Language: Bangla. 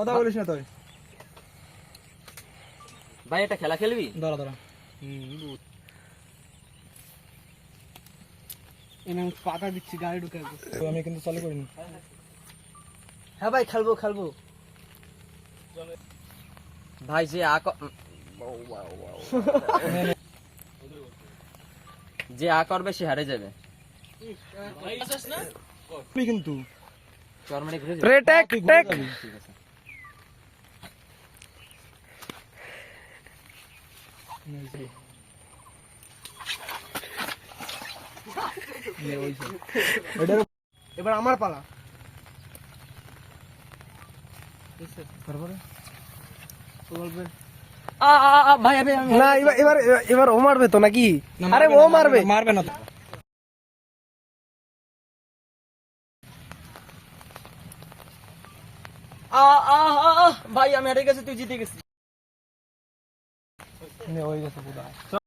কথা বলিস না তুই। ভাই এটা খেলা খেলবি? দাঁড়া দাঁড়া। এনে আমি পাতা দিচ্ছি গাড়ি ঢুকে আমি কিন্তু চালু করিনি। হ্যাঁ ভাই খেলব খেলব। ভাই যে আ যে আ করবে সে হারে যাবে। তুই কিন্তু। Take take. এবার আমার পালা। তারপরে? তো বলবে আ আ আ, ভাই আমি আমি- না এবার এবার ও মারবে তো নাকি? আরে ও না, মারবে। মারবে না তো। আ আ আ, আ, ভাই আমি হেরে গেছি তুই জিতে গেছিস। হয়ে গেছে পুরা